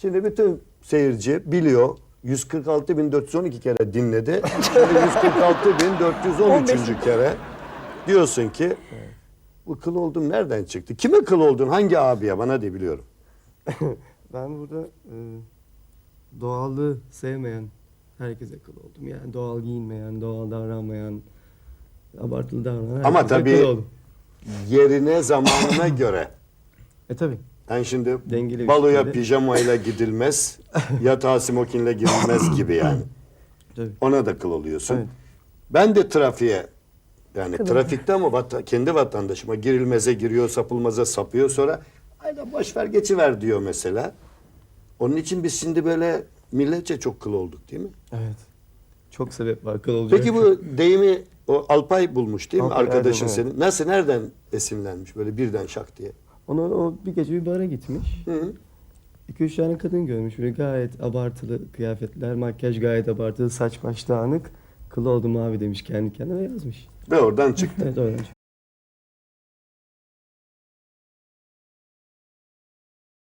Şimdi bütün seyirci biliyor. 146.412 kere dinledi. Şimdi 146.413. kere diyorsun ki bu kıl oldum nereden çıktı? Kime kıl oldun? Hangi abiye? Bana de biliyorum. Ben burada e, doğallığı sevmeyen herkese kıl oldum. Yani doğal giyinmeyen, doğal davranmayan, abartılı davranan Ama herkese tabii- kıl oldum. Yerine zamanına göre. E tabii. Ben şimdi Dengeli baloya şekilde. pijamayla gidilmez, yatağa smokinle girilmez gibi yani. Tabii. Ona da kıl oluyorsun. Evet. Ben de trafiğe yani trafikte ama vata- kendi vatandaşıma girilmeze giriyor, sapılmaza sapıyor sonra ayda boş ver geçiver diyor mesela. Onun için biz şimdi böyle milletçe çok kıl olduk değil mi? Evet. Çok sebep var kıl olacak. Peki bu deyimi o Alpay bulmuş değil mi Alpay arkadaşın evet. senin? Nasıl nereden esinlenmiş böyle birden şak diye? Onu o bir gece bir bara gitmiş. Hı -hı. İki üç tane kadın görmüş. Böyle gayet abartılı kıyafetler, makyaj gayet abartılı, saç baş dağınık. Kıl oldum abi demiş kendi kendine ve yazmış. Ve oradan çıktı. Evet oradan çıktı.